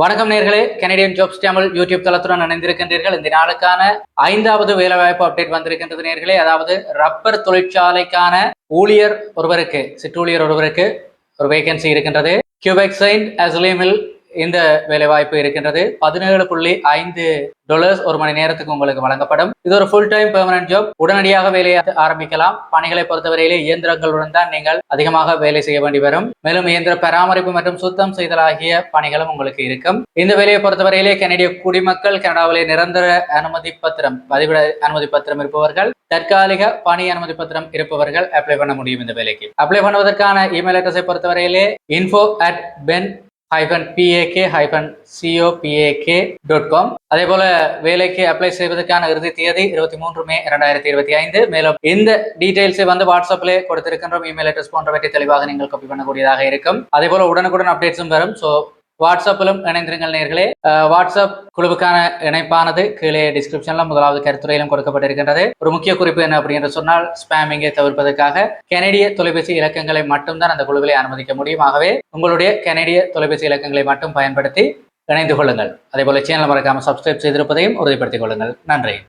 வணக்கம் நேர்களே. Canadian jobs Tamil YouTube தளத்துடன் இணைந்திருக்கின்றீர்கள். இந்த நாளுக்கான ஐந்தாவது வேலைவாய்ப்பு அப்டேட் வந்திருக்கின்றது நேர்களே. அதாவது ரப்பர் தொழிற்சாலைக்கான ஊழியர் ஒருவருக்கு சிற்றூழியர் ஒருவருக்கு ஒரு வேகன்சி இருக்கின்றது. கியூபெக் சைன் அஸ்லீமில் இந்த வேலைவாய்ப்பு இருக்கின்றது. பதினேழு புள்ளி ஐந்து டாலர்ஸ் ஒரு மணி நேரத்துக்கு உங்களுக்கு வழங்கப்படும். இது ஒரு ஃபுல் டைம் பெர்மனன்ட் ஜாப் உடனடியாக வேலையை ஆரம்பிக்கலாம். பணிகளை பொறுத்தவரையிலே இயந்திரங்களுடன் தான் நீங்கள் அதிகமாக வேலை செய்ய வேண்டி வரும். மேலும் இயந்திர பராமரிப்பு மற்றும் சுத்தம் செய்தல் ஆகிய பணிகளும் உங்களுக்கு இருக்கும். இந்த வேலையை பொறுத்தவரையிலே கனடிய குடிமக்கள் கனடாவிலே நிரந்தர அனுமதி பத்திரம் பதிவிட அனுமதி பத்திரம் இருப்பவர்கள் தற்காலிக பணி அனுமதி பத்திரம் இருப்பவர்கள் அப்ளை பண்ண முடியும் இந்த வேலைக்கு. அப்ளை பண்ணுவதற்கான இமெயில் அட்ரஸை பொறுத்தவரையிலே info at pen hyphen PAK hyphen COPAK dot com அதே போல வேலைக்கு அப்ளை செய்வதற்கான இறுதி தேதி இருபத்தி மூன்று மே இரண்டாயிரத்தி இருபத்தி ஐந்து. மேலும் இந்த டீடைல்ஸை வந்து வாட்ஸ்அப்ல கொடுத்திருக்கின்றோம். இமெயில் அட்ரஸ் போன்றவற்றை தெளிவாக நீங்கள் காப்பி பண்ணக்கூடியதாக இருக்கும். அதே போல உடனுக்குடன் அப்டேட்ஸும் வரும். ஸோ வாட்ஸ்அப்பிலும் இணைந்திருங்கள் நேர்களே. வாட்ஸ்அப் குழுவுக்கான இணைப்பானது கீழே டிஸ்கிரிப்ஷன்ல முதலாவது கருத்துறையிலும் கொடுக்கப்பட்டிருக்கின்றது. ஒரு முக்கிய குறிப்பு என்ன அப்படின்னு சொன்னால் ஸ்பேமிங்கை தவிர்ப்பதற்காக கெனடிய தொலைபேசி இலக்கங்களை மட்டும்தான் அந்த குழுவிலே அனுமதிக்க முடியும். ஆகவே உங்களுடைய கெனடிய தொலைபேசி இலக்கங்களை மட்டும் பயன்படுத்தி இணைந்து கொள்ளுங்கள். அதே போல சேனல் மறக்காம சப்ஸ்கிரைப் செய்திருப்பதையும் உறுதிப்படுத்திக் கொள்ளுங்கள். நன்றி.